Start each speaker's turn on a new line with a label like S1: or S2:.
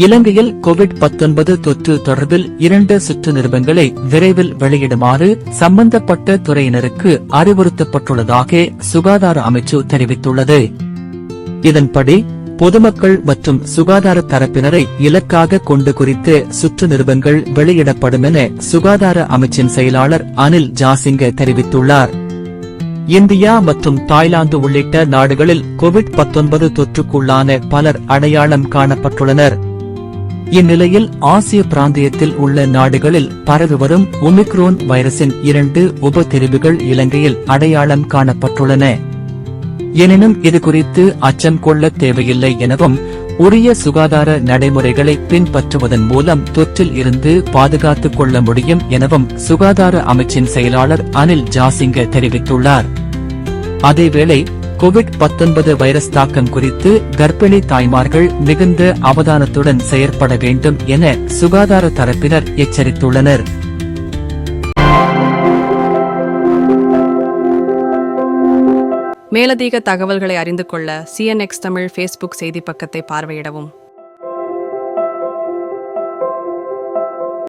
S1: இலங்கையில் கோவிட் 19 தொற்று தொடர்பில் இரண்டு சுற்று நிருபங்களை விரைவில் வெளியிடுமாறு சம்பந்தப்பட்ட துறையினருக்கு அறிவுறுத்தப்பட்டுள்ளதாக சுகாதார அமைச்சு தெரிவித்துள்ளது. இதன்படி பொதுமக்கள் மற்றும் சுகாதார தரப்பினரை இலக்காக கொண்டு குறித்து சுற்று நிருபங்கள் வெளியிடப்படும் என சுகாதார அமைச்சின் செயலாளர் அனில் ஜாசிங்க தெரிவித்துள்ளார். இந்தியா மற்றும் தாய்லாந்து உள்ளிட்ட நாடுகளில் கோவிட் 19 தொற்றுக்குள்ளான பலர் அடையாளம் காணப்பட்டுள்ளனர். இந்நிலையில் ஆசிய பிராந்தியத்தில் உள்ள நாடுகளில் பரவி வரும் ஒமிக்ரோன் வைரஸின் இரண்டு உபதிரிவுகள் இலங்கையில் அடையாளம் காணப்பட்டுள்ளன. எனினும் இது குறித்து அச்சம் கொள்ள தேவையில்லை எனவும் உரிய சுகாதார நடைமுறைகளை பின்பற்றுவதன் மூலம் தொற்றில் இருந்து பாதுகாத்துக் கொள்ள முடியும் எனவும் சுகாதார அமைச்சின் செயலாளர் அனில் ஜாசிங்க தெரிவித்துள்ளார். அதேவேளை கோவிட் 19 வைரஸ் தாக்கம் குறித்து கர்ப்பிணி தாய்மார்கள் மிகுந்த அவதானத்துடன் செயற்பட வேண்டும் என சுகாதார தரப்பினர் எச்சரித்துள்ளனர்.
S2: மேலதிக தகவல்களை அறிந்து கொள்ள சிஎன்எக்ஸ் தமிழ் ஃபேஸ்புக் செய்தி பக்கத்தை பார்வையிடவும்.